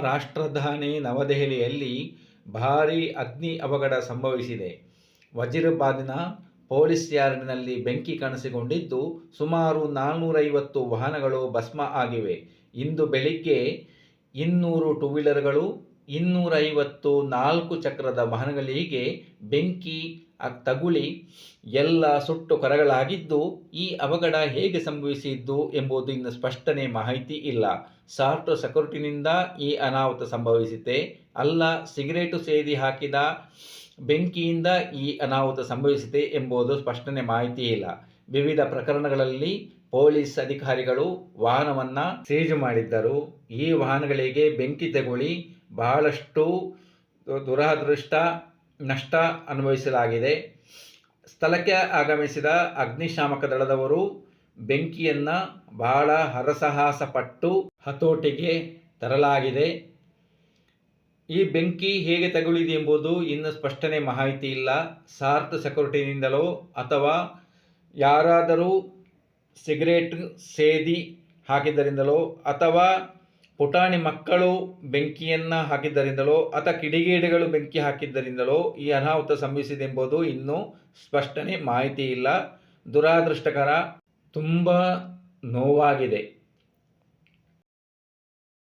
ರಾಷ್ಟ್ರಧಾನಿ ನವದೆಹಲಿಯಲ್ಲಿ ಭಾರೀ ಅಗ್ನಿ ಅವಘಡ ಸಂಭವಿಸಿದೆ. ವಜೀರಾಬಾದಿನ ಪೊಲೀಸ್ ಯಾರ್ಡ್ನಲ್ಲಿ ಬೆಂಕಿ ಕಾಣಿಸಿಕೊಂಡಿದ್ದು ಸುಮಾರು ನಾನ್ನೂರೈವತ್ತು ವಾಹನಗಳು ಭಸ್ಮ ಆಗಿವೆ. ಇಂದು ಬೆಳಿಗ್ಗೆ ಇನ್ನೂರು ಟೂ ವೀಲರ್ಗಳು ಇನ್ನೂರೈವತ್ತು ನಾಲ್ಕು ಚಕ್ರದ ವಾಹನಗಳಿಗೆ ಬೆಂಕಿ ತಗುಲಿ, ಎಲ್ಲ ಸುಟ್ಟು ಕರಗಳಾಗಿದ್ದು ಈ ಅವಘಡ ಹೇಗೆ ಸಂಭವಿಸಿದ್ದು ಎಂಬುದು ಇನ್ನು ಸ್ಪಷ್ಟನೆ ಮಾಹಿತಿ ಇಲ್ಲ. ಸಾಫ್ಟ್ ಸೆಕ್ಯೂರಿಟಿನಿಂದ ಈ ಅನಾಹುತ ಸಂಭವಿಸಿತೆ. ಅಲ್ಲ, ಸಿಗರೇಟು ಸೇದಿ ಹಾಕಿದ ಬೆಂಕಿಯಿಂದ ಈ ಅನಾಹುತ ಸಂಭವಿಸಿದೆ ಎಂಬುದು ಸ್ಪಷ್ಟನೆ ಮಾಹಿತಿ ಇಲ್ಲ. ವಿವಿಧ ಪ್ರಕರಣಗಳಲ್ಲಿ ಪೊಲೀಸ್ ಅಧಿಕಾರಿಗಳು ವಾಹನವನ್ನು ಸೀಜು ಮಾಡಿದ್ದರು. ಈ ವಾಹನಗಳಿಗೆ ಬೆಂಕಿ, ತಗುಲಿ ಬಹಳಷ್ಟು ದುರದೃಷ್ಟ, ನಷ್ಟ ಅನುಭವಿಸಲಾಗಿದೆ. ಸ್ಥಳಕ್ಕೆ ಆಗಮಿಸಿದ ಅಗ್ನಿಶಾಮಕ ದಳದವರು ಬೆಂಕಿಯನ್ನು ಬಹಳ ಹರಸಾಹಸ ಪಟ್ಟು ಹತೋಟಿಗೆ ತರಲಾಗಿದೆ. ಈ ಬೆಂಕಿ ಹೇಗೆ ತಗುಲಿದೆ ಎಂಬುದು ಇನ್ನು ಸ್ಪಷ್ಟನೆ ಮಾಹಿತಿ ಇಲ್ಲ. ಸಾರ್ಥ ಸೆಕ್ಯೂರಿಟಿನಿಂದಲೋ ಅಥವಾ ಯಾರಾದರೂ ಸಿಗರೇಟ್ ಸೇದಿ ಹಾಕಿದ್ದರಿಂದಲೋ ಅಥವಾ ಪುಟಾಣಿ ಮಕ್ಕಳು ಬೆಂಕಿಯನ್ನು ಹಾಕಿದ್ದರಿಂದಲೋ ಅಥವಾ ಕಿಡಿಗೇಡಿಗಳು ಬೆಂಕಿ ಹಾಕಿದ್ದರಿಂದಲೋ ಈ ಅನಾಹುತ ಸಂಭವಿಸಿದೆ ಎಂಬುದು ಇನ್ನೂ ಸ್ಪಷ್ಟನೆ ಮಾಹಿತಿ ಇಲ್ಲ. ದುರಾದೃಷ್ಟಕರ, ತುಂಬ ನೋವಾಗಿದೆ.